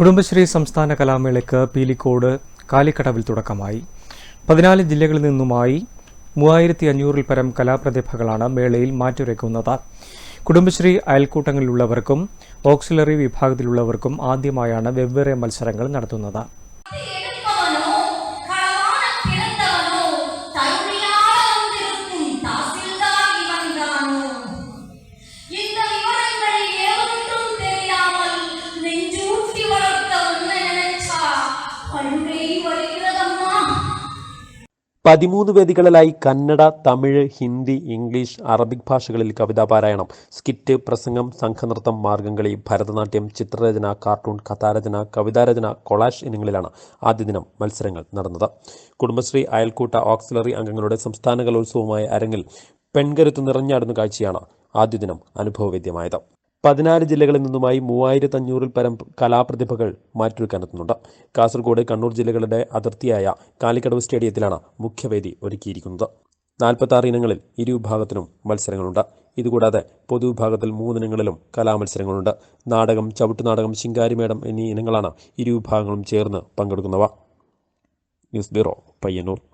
കുടുംബശ്രീ സംസ്ഥാന കലാമേളയ്ക്ക് പീലിക്കോട് കാലിക്കടവിൽ തുടക്കമായി. പതിനാല് ജില്ലകളിൽ നിന്നുമായി മൂവായിരത്തി അഞ്ഞൂറിൽ പരം കലാപ്രതിഭകളാണ് മേളയിൽ മാറ്റുരയ്ക്കുന്നത്. കുടുംബശ്രീ അയൽക്കൂട്ടങ്ങളിലുള്ളവർക്കും ഓക്സിലറി വിഭാഗത്തിലുള്ളവർക്കും ആദ്യമായാണ് വെവ്വേറെ മത്സരങ്ങൾ നടത്തുന്നത്. പതിമൂന്ന് വേദികളിലായി കന്നഡ തമിഴ് ഹിന്ദി ഇംഗ്ലീഷ് അറബിക് ഭാഷകളിൽ കവിതാ പാരായണം സ്കിറ്റ് പ്രസംഗം സംഘനൃത്തം മാർഗംകളി ഭരതനാട്യം ചിത്രരചന കാർട്ടൂൺ കഥാരചന കവിതാരചന കൊളാഷ് ഇനങ്ങളിലാണ് ആദ്യ ദിനം മത്സരങ്ങൾ നടന്നത്. കുടുംബശ്രീ അയൽക്കൂട്ട ഓക്സിലറി അംഗങ്ങളുടെ സംസ്ഥാന കലോത്സവമായ അരങ്ങിൽ പെൺകരുത്ത് നിറഞ്ഞാടുന്ന കാഴ്ചയാണ് ആദ്യ ദിനം അനുഭവവേദ്യമായത്. പതിനാല് ജില്ലകളിൽ നിന്നുമായി മൂവായിരത്തി അഞ്ഞൂറിൽ പരം കലാപ്രതിഭകൾ മാറ്റൊരുക്കാനെത്തുന്നുണ്ട് കാസർഗോഡ് കണ്ണൂർ ജില്ലകളുടെ അതിർത്തിയായ കാലിക്കടവ് സ്റ്റേഡിയത്തിലാണ് മുഖ്യവേദി ഒരുക്കിയിരിക്കുന്നത്. നാൽപ്പത്തി ആറ് ഇനങ്ങളിൽ ഇരുവിഭാഗത്തിനും മത്സരങ്ങളുണ്ട്. ഇതുകൂടാതെ പൊതുവിഭാഗത്തിൽ മൂന്നിനങ്ങളിലും കലാമത്സരങ്ങളുണ്ട്. നാടകം ചവിട്ടുനാടകം ശിങ്കാരിമേടം എന്നീ ഇനങ്ങളാണ് ഇരുവിഭാഗങ്ങളും ചേർന്ന് പങ്കെടുക്കുന്നവ. News bureau Payyanur.